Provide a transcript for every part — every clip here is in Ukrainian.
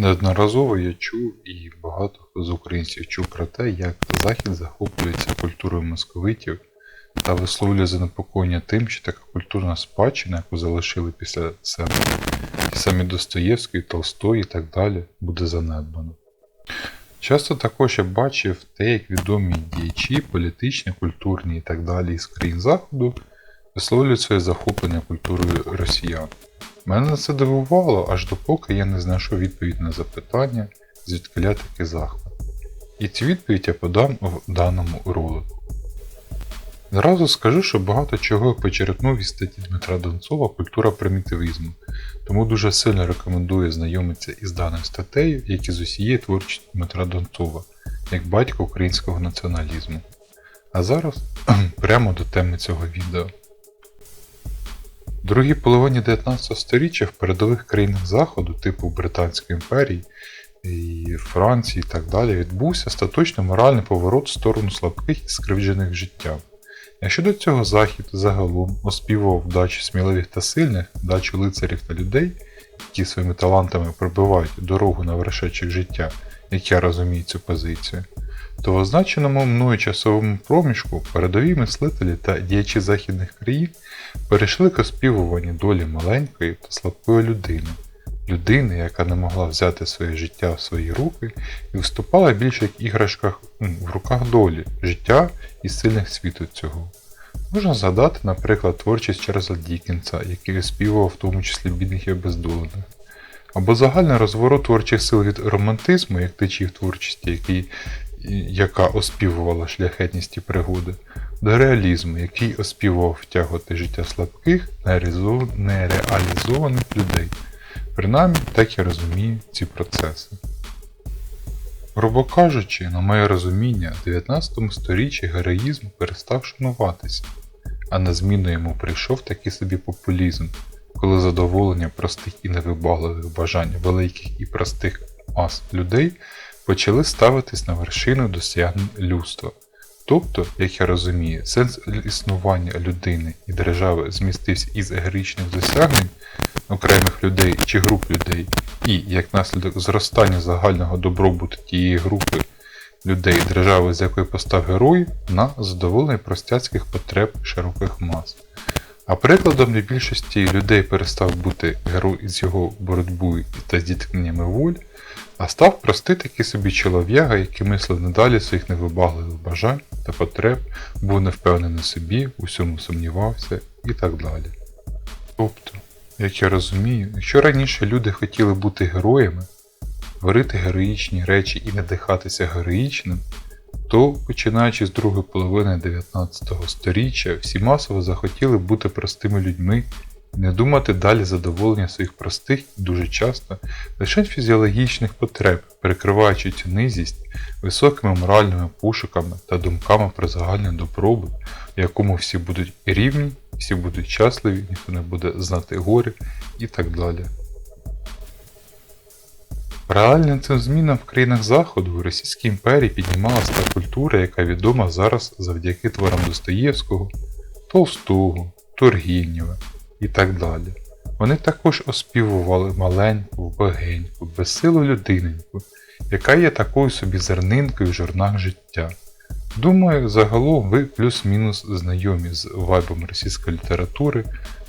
Неодноразово я чув і багато хто з українців чув про те, як Захід захоплюється культурою московитів та висловлює занепокоєння тим, що така культурна спадщина, яку залишили після себе ті самі Достоєвський, Толстой і так далі, буде занедбана. Часто також я бачив те, як відомі діячі, політичні, культурні і так далі із країн Заходу висловлюють своє захоплення культурою росіян. Мене це дивувало, аж допоки я не знайшов відповідь на запитання, звідкиля такий захват. І цю відповідь я подам в даному ролику. Зразу скажу, що багато чого я почерпнув із статті Дмитра Донцова Культура примітивізму, тому дуже сильно рекомендую знайомитися із даною статтею, як і з усією творчістю Дмитра Донцова, як батька українського націоналізму. А зараз прямо до теми цього відео. В другій половині 19 століття в передових країнах Заходу, типу Британської імперії і Франції і так далі, відбувся остаточний моральний поворот в сторону слабких і скривджених життям. Якщо до цього Захід загалом оспівував вдачі сміливих та сильних, вдачу лицарів та людей, які своїми талантами пробивають дорогу на вершечок життя, як я розумію цю позицію, то в означеному мною часовому проміжку передові мислителі та діячі західних країн перейшли к оспівуванню долі маленької та слабкої людини, людини, яка не могла взяти своє життя в свої руки і виступала більше як іграшках в руках долі, життя і сильних світу цього. Можна згадати, наприклад, творчість Чарльза Дікінса, який оспівував в тому числі бідних і обездолених. Або загальний розворот творчих сил від романтизму, як течів творчості, який, яка оспівувала шляхетність і пригоди, до реалізму, який оспівував втягувати життя слабких, нереалізованих людей. Принаймні, так я розумію ці процеси. Грубо кажучи, на моє розуміння, в 19 сторіччі героїзм перестав шануватися, а на зміну йому прийшов такий собі популізм, коли задоволення простих і невибагливих бажань великих і простих мас людей почали ставитись на вершину досягнень людства. Тобто, як я розумію, сенс існування людини і держави змістився із героїчних досягнень окремих людей чи груп людей, і як наслідок зростання загального добробуту тієї групи людей, держави, з якої постав герой, на задоволення простяцьких потреб широких мас. А прикладом для більшості людей перестав бути герой із його боротьбою та зіткненнями воль, а став простий такий собі чолов'яга, який мислив недалі своїх невибагливих бажань та потреб, був невпевнений собі, у всьому сумнівався і так далі. Тобто, як я розумію, якщо раніше люди хотіли бути героями, творити героїчні речі і надихатися героїчним, то, починаючи з другої половини 19 століття, всі масово захотіли бути простими людьми не думати далі задоволення своїх простих і дуже часто лише фізіологічних потреб, перекриваючи цю низість високими моральними пошуками та думками про загальний добробут, в якому всі будуть рівні, всі будуть щасливі, ніхто не буде знати горя і так далі. Паралельно цим змінам в країнах Заходу у Російській імперії піднімалася та культура, яка відома зараз завдяки творам Достоєвського, Толстого, Тургенєва і так далі. Вони також оспівували маленьку, вбогеньку, безсилу людиненьку, яка є такою собі зернинкою в журнах життя. Думаю, загалом ви плюс-мінус знайомі з вайбом російської літератури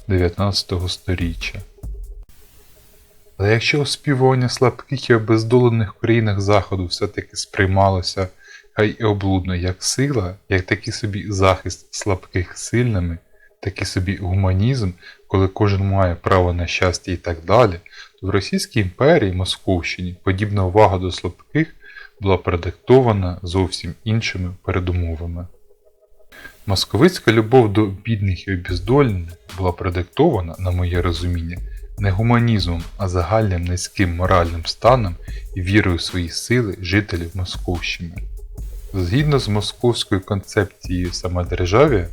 19 століття. Але якщо оспівування слабких і обездолених країнах Заходу все-таки сприймалося хай і облудно як сила, як такий собі захист слабких сильними, такий собі гуманізм, коли кожен має право на щастя і так далі, то в Російській імперії Московщині подібна увага до слабких була продиктована зовсім іншими передумовами. Московицька любов до бідних і обездолених була продиктована, на моє розуміння, не гуманізмом, а загальним низьким моральним станом і вірою в свої сили жителів Московщини. Згідно з московською концепцією самодержав'я,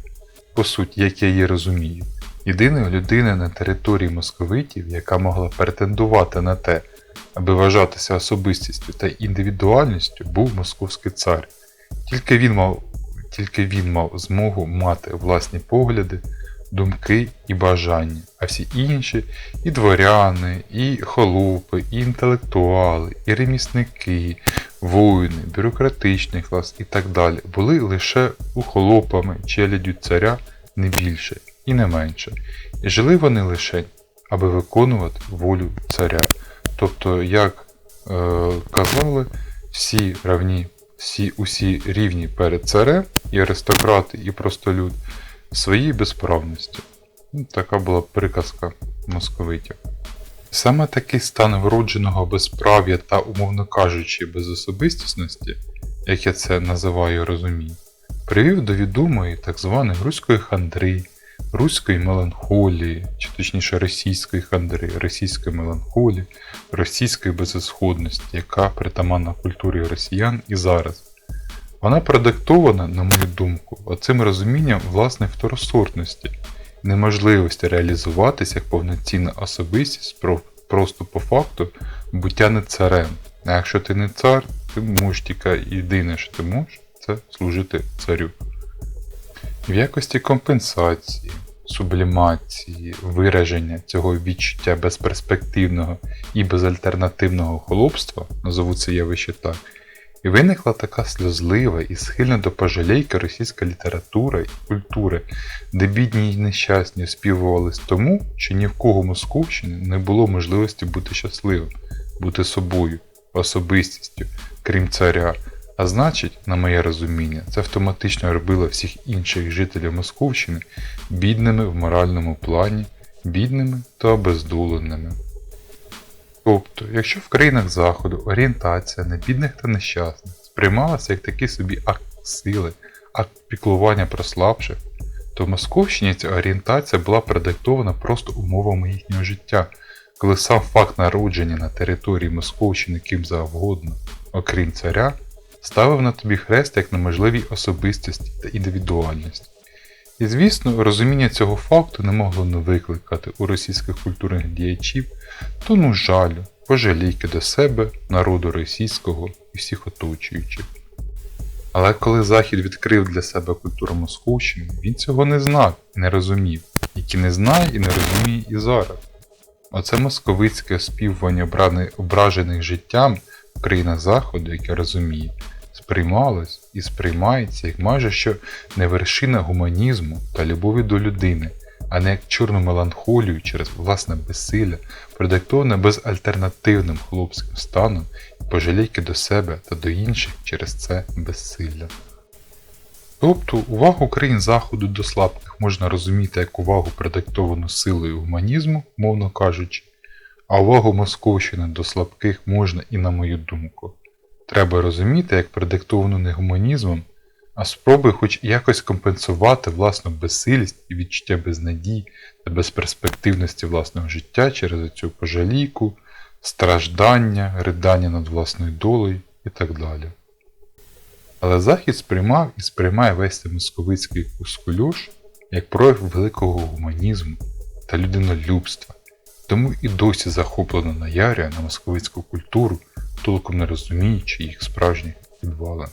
по суті, як я її розумію, єдиною людиною на території московитів, яка могла претендувати на те, аби вважатися особистістю та індивідуальністю, був московський цар. Тільки він мав, тільки він мав змогу мати власні погляди, думки і бажання, а всі інші і дворяни, і холопи, і інтелектуали, і ремісники, воїни, бюрократичний клас і так далі були лише ухолопами челядю царя не більше і не менше. І жили вони лише, аби виконувати волю царя. Тобто, як е, казали, всі равні, всі усі рівні перед царем, і аристократи, і простолюд, своїй безправності. Ну, така була приказка московитів. Саме такий стан вродженого безправ'я та, умовно кажучи, безособистісності, як я це називаю розумію, привів до відомої так званої руської хандри, руської меланхолії, чи точніше російської хандри, російської меланхолії, російської безісходності, яка притаманна культурі росіян і зараз. Вона продиктована, на мою думку, оцим розумінням власної второсортності, неможливості реалізуватися як повноцінна особистість просто по факту буття не царем. А якщо ти не цар, ти можеш тільки єдине, що ти можеш, це служити царю. В якості компенсації, сублімації, вираження цього відчуття безперспективного і безальтернативного холопства, назову це явище так, і виникла така сльозлива і схильна до пожалейки російська література і культури, де бідні й нещасні співувались тому, що ні в кого Московщини не було можливості бути щасливим, бути собою, особистістю, крім царя. А значить, на моє розуміння, це автоматично робило всіх інших жителів Московщини бідними в моральному плані, бідними та обездоленими. Тобто, якщо в країнах Заходу орієнтація на бідних та нещасних сприймалася як такий собі акт сили, акт піклування про слабших, то в Московщині ця орієнтація була продиктована просто умовами їхнього життя, коли сам факт народження на території Московщини ким завгодно, окрім царя, ставив на тобі хрест як на можливій особистості та індивідуальності. І звісно, розуміння цього факту не могло не викликати у російських культурних діячів тону жалю, пожалійки до себе, народу російського і всіх оточуючих. Але коли Захід відкрив для себе культуру Московщини, він цього не знав і не розумів, як і не знає і не розуміє і зараз. Оце московицьке оспівування ображених життям в Заходу, яке розуміє, сприймалось і сприймається як майже що не вершина гуманізму та любові до людини, а не як чорну меланхолію через власне безсилля, продиктоване безальтернативним хлопським станом і пожалійки до себе та до інших через це безсилля. Тобто увагу країн Заходу до слабких можна розуміти як увагу продиктовану силою гуманізму, мовно кажучи, а увагу Московщини до слабких можна і на мою думку. Треба розуміти як продиктовану не гуманізмом, а спробою хоч якось компенсувати власну безсилість і відчуття безнадій та безперспективності власного життя через цю пожалійку, страждання, ридання над власною долею і так далі. Але Захід сприймав і сприймає весь цей московицький кускульош як прояв великого гуманізму та людинолюбства, тому і досі захоплено наярює на московицьку культуру, толком не розуміючи їх справжніх підвалин.